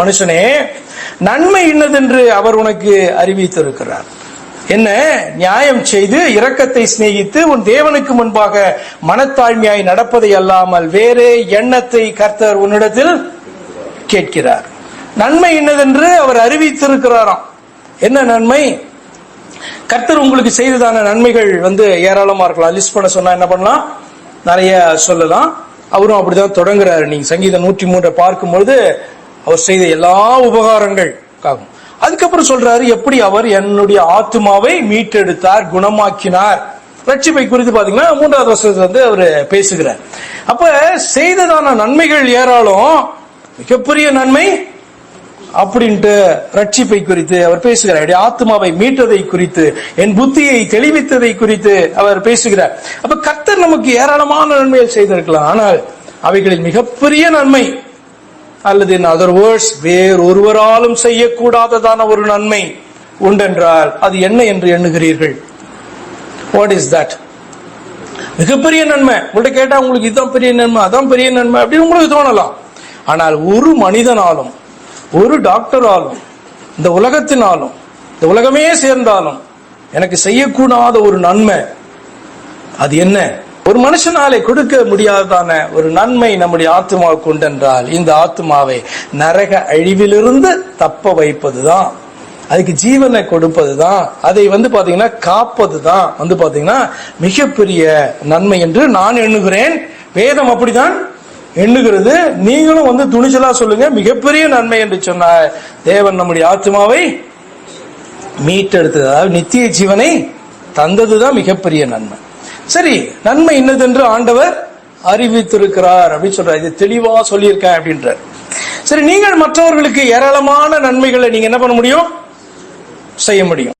மனுஷனே நன்மை இன்னதென்று அவர் உனக்கு அறிவித்திருக்கிறார். என்ன? நியாயம் செய்து இரக்கத்தை சிநேகித்து உன் தேவனுக்கு முன்பாக மனத்தாழ்மையாய் நடப்பதை அல்லாமல் வேறே எண்ணத்தை கர்த்தர் உன்னிடத்தில் கேட்கிறார். நன்மை என்னதென்று அவர் அறிவித்திருக்கிறாராம். என்ன நன்மை? கர்த்தர் உங்களுக்கு செய்ததான நன்மைகள் வந்து ஏராளமா இருக்கலாம். லிஸ்ட் பண்ண சொன்னா என்ன பண்ணலாம்? நிறைய சொல்லலாம். அவரும் அப்படிதான் தொடங்குறாரு. நீங்க சங்கீதம் நூற்றி மூன்றை பார்க்கும்பொழுது அவர் செய்த எல்லா உபகாரங்கள் ஆகும் அதுக்கப்புறம் சொல்றாரு எப்படி அவர் என்னுடைய ஆத்துமாவை மீட்டெடுத்தார் குணமாக்கினார். ரட்சிப்பை குறித்து பாத்தீங்கன்னா மூன்றாவது வருஷத்துல வந்து அவர் பேசுகிறார். அப்ப செய்ததான நன்மைகள் ஏராளம். மிகப்பெரிய நன்மை அப்படின்ட்டு ரட்சிப்பை குறித்து அவர் பேசுகிறார். என்னுடைய ஆத்மாவை மீட்டதை குறித்து என் புத்தியை தெளிவித்ததை குறித்து அவர் பேசுகிறார். அப்ப கத்தர் நமக்கு ஏராளமான நன்மைகள் செய்திருக்கலாம். ஆனால் அவைகளில் மிகப்பெரிய நன்மை அல்லது இன் அதர் வேர்ட்ஸ் வேறொருவராலும் செய்யக்கூடாததான ஒரு நன்மை உண்டென்றால் அது என்ன என்று எண்ணுகிறீர்கள்? வாட் இஸ் தட் மிகப்பெரிய நன்மை. உங்கள்ட்ட கேட்டா உங்களுக்கு இதுதான் பெரிய நன்மை அதான் பெரிய நன்மை அப்படின்னு உங்களுக்கு தோணலாம். ஆனால் ஒரு மனிதனாலும் ஒரு டாக்டராலும் இந்த உலகத்தினாலும் இந்த உலகமே சேர்ந்தாலும் எனக்கு செய்யக்கூடாத ஒரு நன்மை அது என்ன? ஒரு மனுஷனாலே கொடுக்க முடியாததான ஒரு நன்மை நம்முடைய ஆத்மாவுக்கு உண்டென்றால் இந்த ஆத்மாவை நரக அழிவிலிருந்து தப்ப வைப்பதுதான். அதுக்கு ஜீவனை கொடுப்பதுதான். அதை வந்து பாத்தீங்கன்னா காப்பதுதான். வந்து பாத்தீங்கன்னா மிகப்பெரிய நன்மை என்று நான் எண்ணுகிறேன். வேதம் அப்படிதான் எண்ணுகிறது. நீங்களும் வந்து துணிச்சலா சொல்லுங்க. மிகப்பெரிய நன்மை என்று சொன்ன தேவன் நம்முடைய ஆத்மாவை மீட்டெடுத்தது. அதாவது நித்திய ஜீவனை தந்ததுதான் மிகப்பெரிய நன்மை. சரி நன்மை இன்னதென்று ஆண்டவர் அறிவித்திருக்கிறார் அப்படின்னு சொல்றாரு. இது தெளிவா சொல்லியிருக்கேன் அப்படின்றார். சரி நீங்கள் மற்றவர்களுக்கு ஏராளமான நன்மைகளை நீங்க என்ன பண்ண முடியும்? செய்ய முடியும்.